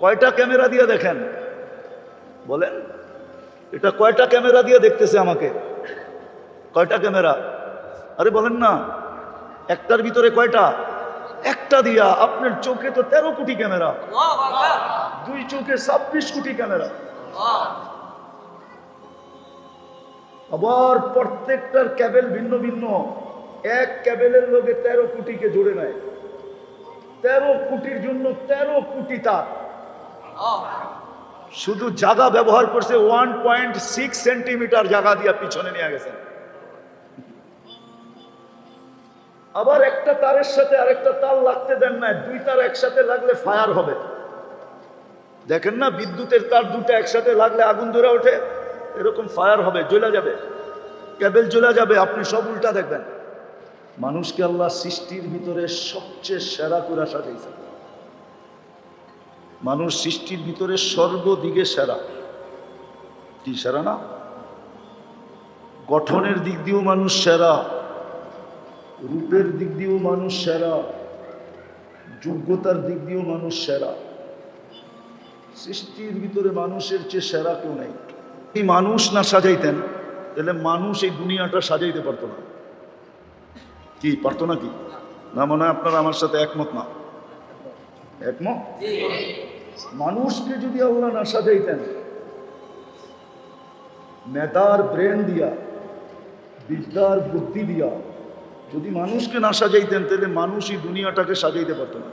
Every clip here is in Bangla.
কয়টা ক্যামেরা দিয়ে দেখেন? বলেন। এটা কয়টা ক্যামেরা দিয়ে দেখতেছে আমাকে? কয়টা ক্যামেরা? আরে বলেন না। একটার ভিতরে কয়টা? একটা দিয়া আপনার চোখে তো তেরো কোটি ক্যামেরা। দুই চোখে ছাব্বিশ কোটি ক্যামেরা। আবার প্রত্যেকটার ক্যাবেল ভিন্ন ভিন্ন। এক ক্যাবেলের লোকে তেরো কোটিকে জুড়ে নেয়। তেরো কোটির জন্য তেরো কোটি তার। শুধু জায়গা ব্যবহার করছে ওয়ান পয়েন্ট সিক্স সেন্টিমিটার জায়গা দিয়া পিছনে নিয়ে গেছে। আবার একটা তারের সাথে আরেকটা তার লাগতে দেন না, দুই তার একসাথে লাগলে ফায়ার হবে। দেখেন না, বিদ্যুতের তার দুটো একসাথে লাগলে আগুন ধরে ওঠে, এরকম ফায়ার হবে, জ্বলে যাবে। কেবল জ্বলে যাবে, আপনি সব উল্টা দেখবেন। মানুষকে আল্লাহ সৃষ্টির ভিতরে সবচেয়ে সেরা করে সাজাইছে মানুষ সৃষ্টির ভিতরে সর্বদিকে সেরা। কি সেরা না? গঠনের দিক দিয়েও মানুষ সেরা, রূপের দিক দিয়েও মানুষ সেরা, যোগ্যতার দিক দিয়েও মানুষ সেরা। সৃষ্টির ভিতরে মানুষের চেয়ে সেরা কেউ নেই। এই মানুষ না সাজাইতেন, তাহলে মানুষ এই দুনিয়াটা সাজাইতে পারতো না। কি, পারতো না কি? না মনে হয় আপনারা আমার সাথে একমত না? একমত মানুষকে যদি আল্লাহ না সাজাইতেন মেধার ব্রেন দিয়া বিদ্যার বুদ্ধি দিয়া যদি মানুষকে না সাজাইতেন তাহলে মানুষই দুনিয়াটাকে সাজাইতে পারতো না।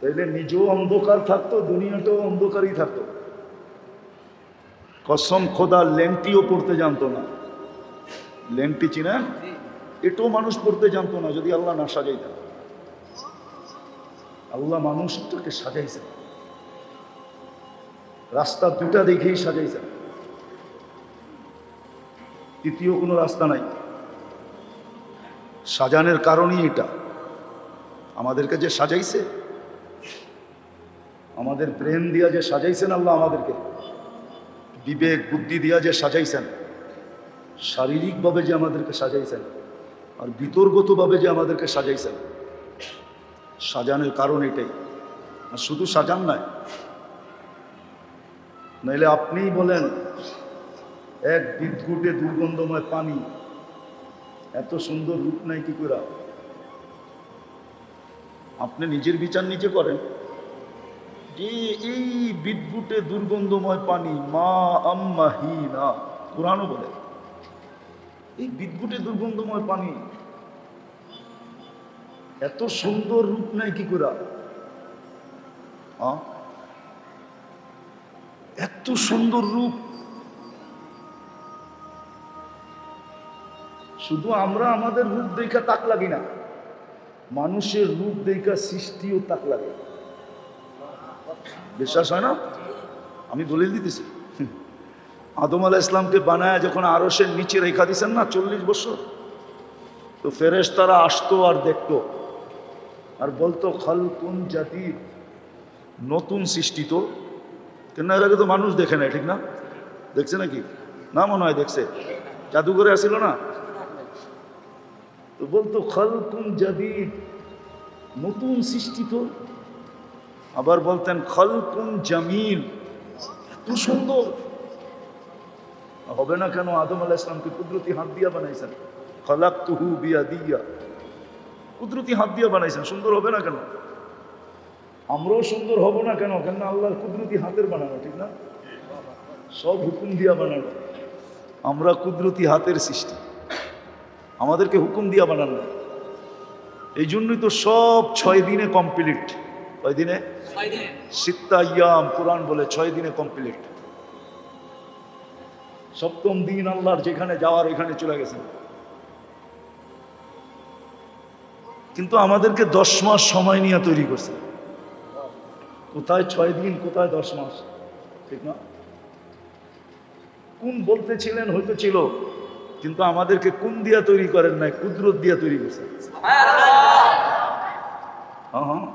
তাইলে নিজেও অন্ধকার থাকতো দুনিয়াটাও অন্ধকারই থাকতো। কসম খোদা লেংটিও পড়তে জানতো না। লেংটি চিনেন? এটাও মানুষ পড়তে জানতো না যদি আল্লাহ না সাজাইতেন। আল্লাহ মানুষটাকে সাজাইছেন। রাস্তা দুটা দেখেই সাজাইছেন। তৃতীয় কোনো রাস্তা নাই। সাজানের কারণই এটা। আমাদেরকে যে সাজাইছে, আমাদের ব্রেন দিয়া যে সাজাইছেন আল্লাহ আমাদেরকে, বিবেক, বুদ্ধি দিয়া যে সাজাইছেন, শারীরিকভাবে যে আমাদেরকে সাজাইছেন, আর বিতর্গতভাবে যে আমাদেরকে সাজাইছেন সাজানোর কারণ এটাই। আর শুধু সাজান নয়, নাইলে আপনিই বলেন, এক বিদ্যুটে দুর্গন্ধময় পানি, এত সুন্দর রূপ নাই কি করে আপনি নিজের বিচার নিজে করেন। যে এই বিদ্যুটে দুর্গন্ধময় পানি, মা আম্মা হি না কোরআনও বলে, এই বিদ্যুটে দুর্গন্ধময় পানি এত সুন্দর রূপ নাই কি করে? এত সুন্দর রূপ। শুধু আমরা আমাদের রূপ দেখা তাক লাগি না। মানুষের রূপ দেখা সৃষ্টিও তাক লাগে। বিশ্বাস হয় না? আমি দলিল দিতেছি। আদম আলাহ ইসলামকে বানায় যখন আরসের নিচে রেখা দিছেন না, চল্লিশ বছর? তো ফেরেশ তারা আসতো আর দেখতো। আর বলতো, খালকুন জাতি নতুন সৃষ্টি তো। কেন এর আগে তো মানুষ দেখে নাই, ঠিক না? দেখছে নাকি? না মনে হয় দেখছে। জাদুঘরে আসিল না? তো বলতো, খালকুন জাদিদ। নতুন সৃষ্টি তো। আবার বলতেন, খালকুন জামিল। এত সুন্দর। হবে না কেন? আদম আলাহ ইসলামকে কুদরতি হাত দিয়া বানাইছেন। খলাক তুহু বিয়া দিয়া কুদরতি হাত দিয়ে বানাইছেন সুন্দর হবে না কেন? আমরাও সুন্দর হব না কেন? কেন আল্লাহর কুদরতি হাতের বানানো ঠিক না? সব হুকুম দিয়া বানানো। আমরা কুদরতি হাতের সৃষ্টি। আমাদেরকে হুকুম দিয়া বানানো এই জন্যই তো সব ছয় দিনে কমপ্লিট। কয় দিনে? সিত্তা ইয়াম কোরআন বলে ছয় দিনে কমপ্লিট। সপ্তম দিন আল্লাহর যেখানে যাওয়ার ওইখানে চলে গেছেন। কিন্তু আমাদেরকে দশ মাস সময় নিয়ে তৈরি করছে। কোথায় ছয় দিন কোথায় দশ মাস? ঠিক না? কোন বলতেছিলেন হয়তো ছিল কিন্তু আমাদেরকে কোন দিয়া তৈরি করেন নাই কুদরত দিয়া তৈরি করছে। হ্যাঁ হ্যাঁ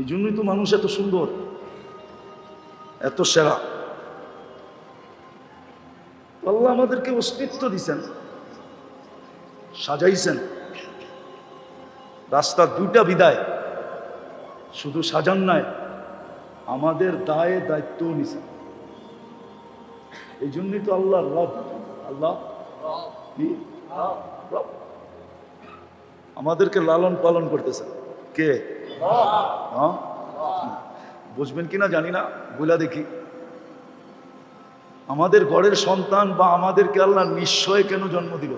এই জন্যই তো মানুষ এত সুন্দর এত সেরা। আল্লাহ আমাদেরকে অস্তিত্ব দিছেন সাজাইছেন। রাস্তা দুইটা বিদায়। শুধু সাজান নাই, আমাদের দায়ে দায়িত্ব নিছেন এই জন্যই তো আল্লাহ রব। আল্লাহ? আমাদেরকে লালন পালন করতেছে। কে? হ্যাঁ? বুঝবেন কিনা জানি না বলে দেখি। আমাদের ঘরের সন্তান বা আমাদেরকে আল্লাহ নিশ্চয় কেন জন্ম দিল?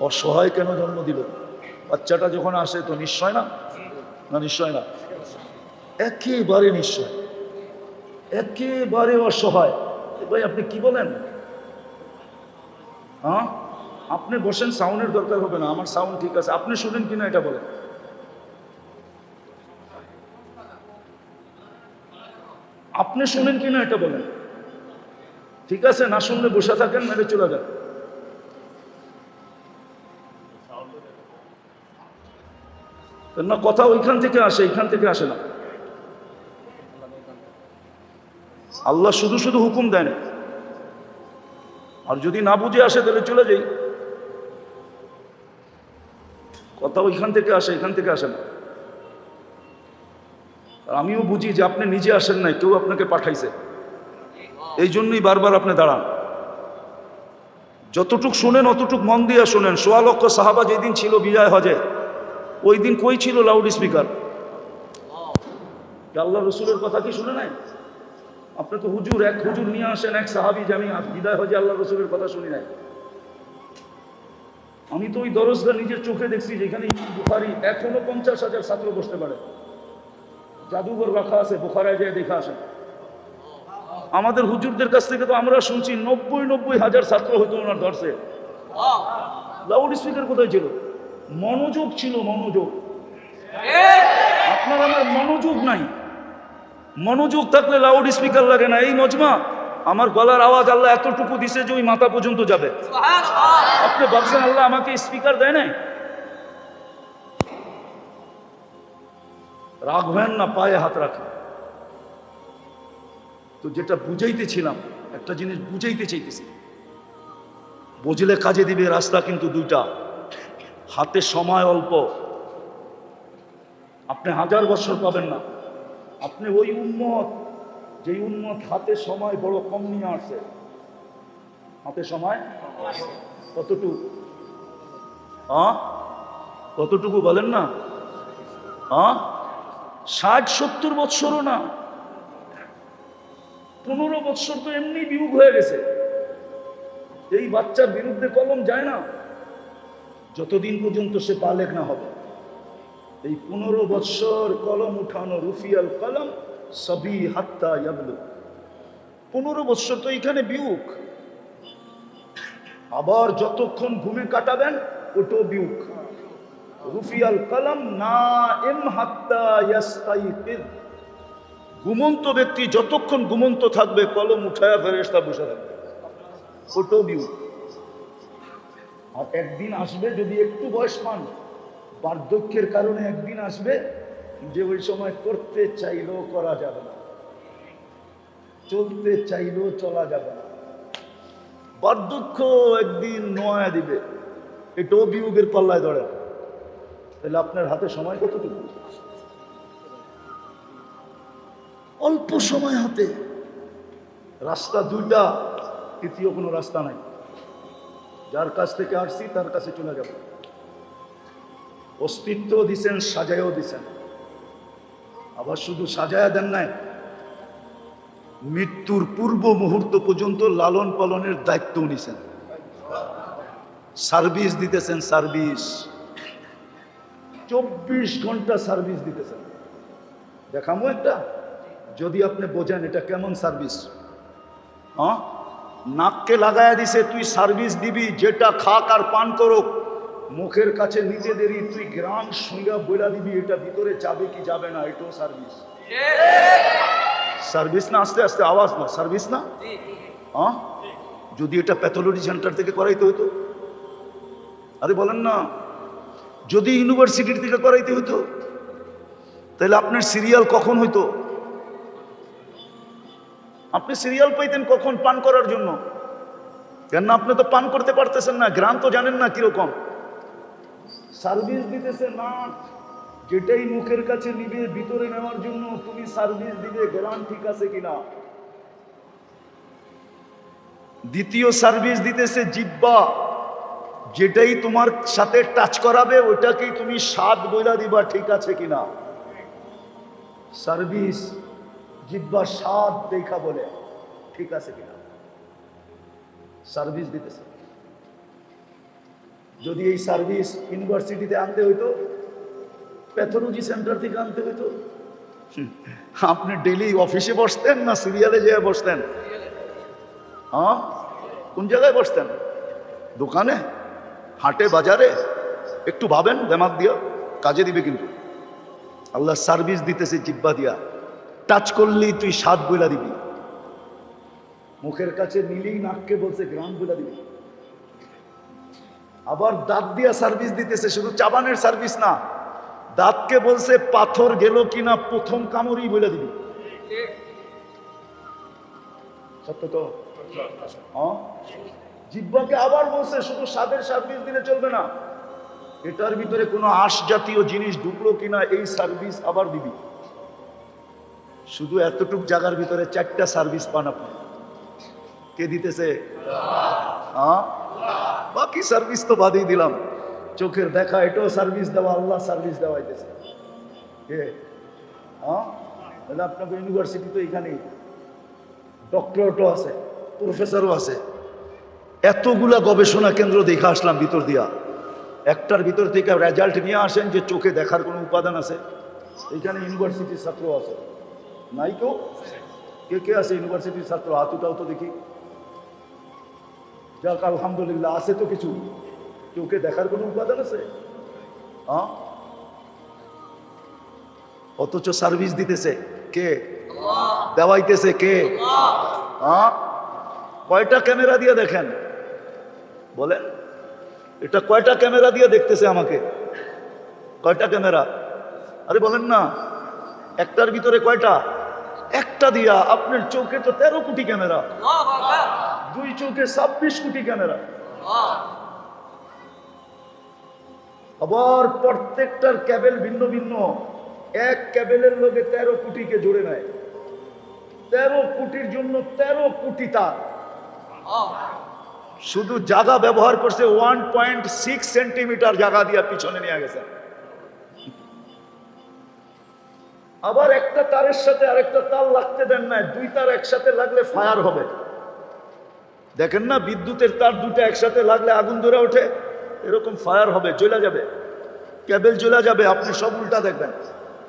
অসহায় কেন জন্ম দিল? বাচ্চাটা যখন আসে তো নিশ্চয় না? না, নিশ্চয় না? একেবারে নিশ্চয়। একেবারে অসহায়। ভাই, আপনি কি বলেন? হ্যাঁ? আপনি বসেন, সাউন্ডের দরকার হবে না। আমার সাউন্ড ঠিক আছে। আপনি শুনেন কিনা এটা বলেন। আপনি শুনেন কিনা এটা বলেন। ঠিক আছে, না শুনলে বসে থাকেন, মেরে চলে যান। না, কথা ওইখান থেকে আসে এইখান থেকে আসে না। আল্লাহ শুধু শুধু হুকুম দেন। আর যদি না বুঝে আসে, তাহলে চলে যাই। কথা ওইখান থেকে আসে, এখান থেকে আসে না। আমিও বুঝি যে আপনি নিজে আসেন নাই, কেউ আপনাকে পাঠাইছে। এই জন্যই বারবার আপনি দাঁড়ান। যতটুক শুনেন, অতটুক মন দিয়ে শুনেন। সোয়া লক্ষ সাহাবা যেদিন ছিল বিজয় হজে ওই দিন কই ছিল লাউড স্পিকার আল্লাহ রসুলের কথা কি শুনে নাই? আপনি তো হুজুর এক হুজুর নিয়ে আসেন এক সাহাবি যে আমি বিদায় হজে আল্লাহ রসুলের কথা শুনি নাই। আমি তো ওই দরজগা নিজের চোখে দেখছি যেখানে বুখারি এখনও পঞ্চাশ হাজার ছাত্র বসতে পারে। জাদুঘর রাখা আছে বুখারায় যায় দেখা আসে আমাদের হুজুরদের কাছ থেকে তো আমরা শুনছি নব্বই নব্বই হাজার ছাত্র হয়তো ওনার দর্শে লাউড স্পিকার কোথায় ছিল? মনোযোগ ছিল মনোযোগ। আপনার আমার মনোযোগ নাই। মনোযোগ থাকলে লাউড স্পিকার লাগে না। এই মজমা আমার গলার আওয়াজ আল্লাহ এতটুকু দিছে যে ওই মাথা পর্যন্ত যাবে। আপনি ভাবছেন আল্লাহ আমাকে স্পিকার দেয় নাই? রাখবেন না পায়ে হাত রাখেন। তো যেটা বুঝাইতেছিলাম একটা জিনিস বুঝাইতে চাইতেছি। বুঝলে কাজে দিবে রাস্তা কিন্তু দুইটা। হাতে সময় অল্প। আপনি হাজার বছর পাবেন না। আপনি ওই উন্মত, যেই উন্মত হাতে সময় বড় কম নিয়ে আসছে হাতে সময় কতটুকু? কতটুকু বলেন না? ষাট, সত্তর বৎসরও না। পনেরো বৎসর তো এমনি বিয়োগ হয়ে গেছে। এই বাচ্চার বিরুদ্ধে কলম যায় না। যতদিন পর্যন্ত সে বালেক না হবে, এই পনেরো বৎসর কলম উঠানো রুফিয়াল কলম সবই হাত্তা ইয়াবলু। পনেরো বৎসর তো এখানে বিউক। আবার যতক্ষণ ঘুমে কাটাবেন ওটো বিউক। রুফিয়াল কলম না এম হাত্তা ইয়াস্তাইকিদ ঘুমন্ত ব্যক্তি যতক্ষণ ঘুমন্ত থাকবে, কলম উঠায়া ফেরেস্তা বসে থাকবে। ওটো বিউক। আর একদিন আসবে যদি একটু বয়স পান, বার্ধক্যের কারণে একদিন আসবে যে ওই সময় করতে চাইলেও করা যাবে না। চলতে চাইলেও চলা যাবে না। বার্ধক্য একদিন নোয়া দিবে এটাও বিয়োগের পাল্লায় ধরে। তাহলে আপনার হাতে সময় কতটুকু? অল্প সময় হাতে। রাস্তা দুইটা, তৃতীয় কোনো রাস্তা নাই। যার কাছ থেকে আসছি, তার কাছে চলে যাব। অস্তিত্ব দিছেন, সাজায়ও দিছেন। আবার শুধু সাজায়া দেন নাই, মৃত্যুর পূর্ব মুহূর্ত পর্যন্ত লালন পালনের দায়িত্ব নিছেন। সার্ভিস দিতেছেন, সার্ভিস। চব্বিশ ঘণ্টা সার্ভিস দিতেছেন। দেখামো একটা? যদি আপনি বোঝেন এটা কেমন সার্ভিস। হ্যাঁ? নাককে লাগায়া দিছে, তুই সার্ভিস দিবি, যেটা খাক আর পান করুক। মুখের কাছে নিতে দেরি তুই গ্রাম সঙ্গে বইলা দিবি, এটা ভিতরে যাবে কি যাবে না, এটাও সার্ভিস সার্ভিস না, আস্তে আস্তে আওয়াজ না সার্ভিস না? হ্যাঁ? যদি এটা প্যাথোলজি সেন্টার থেকে করাইতে হতো আরে বলেন না, যদি ইউনিভার্সিটির থেকে করাইতে হতো তাহলে আপনার সিরিয়াল কখন হইতো? আপনি সিরিয়াল পাইতেন কখন পান করার জন্য? কেন আপনি তো পান করতে পারতেছেন না, গ্রাম তো জানেন না কীরকম। সার্ভিস দিতেছে না, যেটাই মুখের কাছে নিবে ভিতরে নেওয়ার জন্য তুমি সার্ভিস দিবে গ্রাম ঠিক আছে কিনা? দ্বিতীয় সার্ভিস দিতেছে জিব্বা, যেটাই তোমার সাথে টাচ করাবে, ওইটাকেই তুমি স্বাদ বইলা দিবা ঠিক আছে কিনা? সার্ভিস। জিব্বা স্বাদ দেখা বলে, ঠিক আছে কিনা? সার্ভিস দিতেছে। যদি এই সার্ভিস ইউনিভার্সিটিতে আনতে হইতো প্যাথোলজি সেন্টার থেকে আনতে হইতো, আপনি ডেলি অফিসে বসতেন না সিরিয়ালে যেয়ে বসতেন? হ্যাঁ? কোন জায়গায় বসতেন? দোকানে? হাটে, বাজারে? একটু ভাবেন দেমাগ দিয়া, কাজে দিবে কিন্তু। আল্লাহ সার্ভিস দিতেছে জিব্বা দিয়া। টাচ করলেই তুই স্বাদ বইলা দিবি। মুখের কাছে নিলেই নাককে বলছে, গ্রাম বইলা দিবি। আবার দাঁত দিয়া সার্ভিস দিতেছে, শুধু চাবানের সার্ভিস না, দাঁতকে বলছে, পাথর গেল কিনা, প্রথম কামড়ই বলে দিবি। সত্য তো? হ্যাঁ? জিব্বাকে আবার বলছে, শুধু স্বাদের সার্ভিস দিলে চলবে না। এটার ভিতরে কোনো আঁশ জাতীয় জিনিস ঢুকলো কিনা, এই সার্ভিস আবার দিবি। শুধু এতটুক জায়গার ভিতরে চারটা সার্ভিস পান আপনি। কে দিতেছে? হ্যাঁ? বাকি সার্ভিস তো বাদেই দিলাম। চোখের দেখা, এটাও সার্ভিস দেওয়া, আল্লাহ সার্ভিস দেওয়াইতেছে। কে? হ্যাঁ? আপনাকে ইউনিভার্সিটি তো এখানেই। ডক্টরেটও আছে, প্রফেসরও আছে। এতগুলা গবেষণা কেন্দ্র দেখে আসলাম ভিতর দিয়া। একটার ভিতর থেকে রেজাল্ট নিয়ে আসেন যে চোখে দেখার কোনো উপাদান আছে। এখানে ইউনিভার্সিটির ছাত্র আছে। নাই কেউ কে কে আছে ইউনিভার্সিটির ছাত্র? হাতুটাও তো দেখি। যাক, আলহামদুলিল্লাহ, আছে তো কিছু। চোখে দেখার কোনো উপাদান আছে? হ্যাঁ? অথচ সার্ভিস দিতেছে। কে? দেওয়াইতেছে কে? হ্যাঁ? কয়টা ক্যামেরা দিয়ে দেখেন? বলেন। এটা কয়টা ক্যামেরা দিয়ে দেখতেছে আমাকে? কয়টা ক্যামেরা? আরে বলেন না। একটার ভিতরে কয়টা? একটা দিয়া আপনার চোখে তো তেরো কোটি ক্যামেরা। দুই চোখে ছাব্বিশ কোটি ক্যামেরা। আবার প্রত্যেকটার ক্যাবেল ভিন্ন ভিন্ন। এক ক্যাবেলের লোকে তেরো কোটিকে জুড়ে নেয়। তেরো কোটির জন্য তেরো কোটি তার। শুধু জায়গা ব্যবহার করছে ওয়ান পয়েন্ট সিক্স সেন্টিমিটার জায়গা দিয়ে পিছনে নিয়ে গেছে। আবার একটা তারের সাথে আরেকটা তার লাগতে দেন না দুই তার একসাথে লাগলে ফায়ার হবে। দেখেন না, বিদ্যুতের তার দুটো একসাথে লাগলে আগুন ধরে ওঠে। এরকম ফায়ার হবে, জ্বলে যাবে। ক্যাবেল জ্বলে যাবে, আপনি সব উল্টা দেখবেন।